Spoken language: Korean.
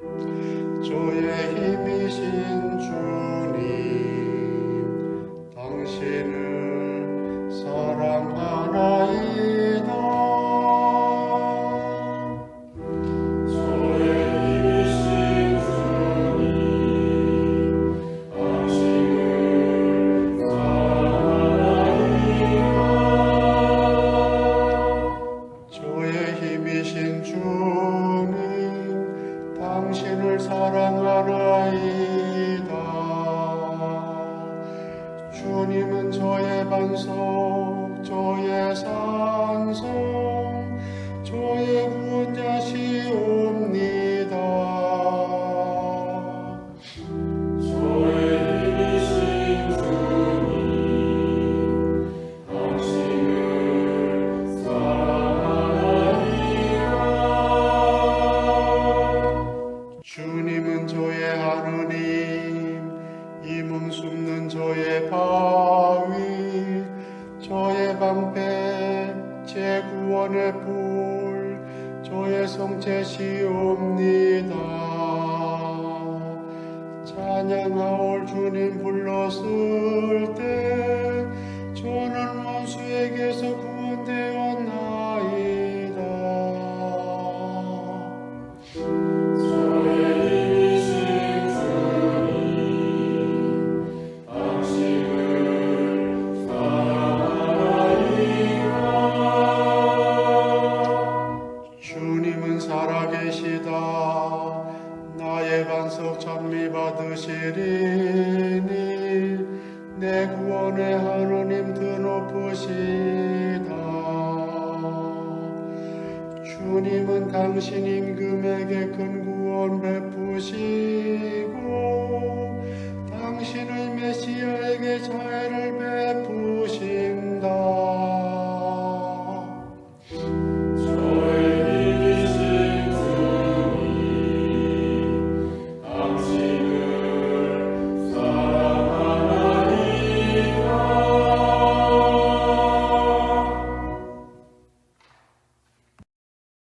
주의 힘이신 주 반석 저의 산성 저의 구원자시옵니다. 저의 힘이신 주님 당신을 사랑하나이다 주님은 저의 하느님 제 구원의 불 저의 성체시옵니다. 찬양하올 주님 불렀을 때 찬미 받으시리니 내 구원의 하나님 드높으시다. 주님은 당신 임금에게 큰 구원 베푸시고 당신의 메시아에게 자애를 베푸시고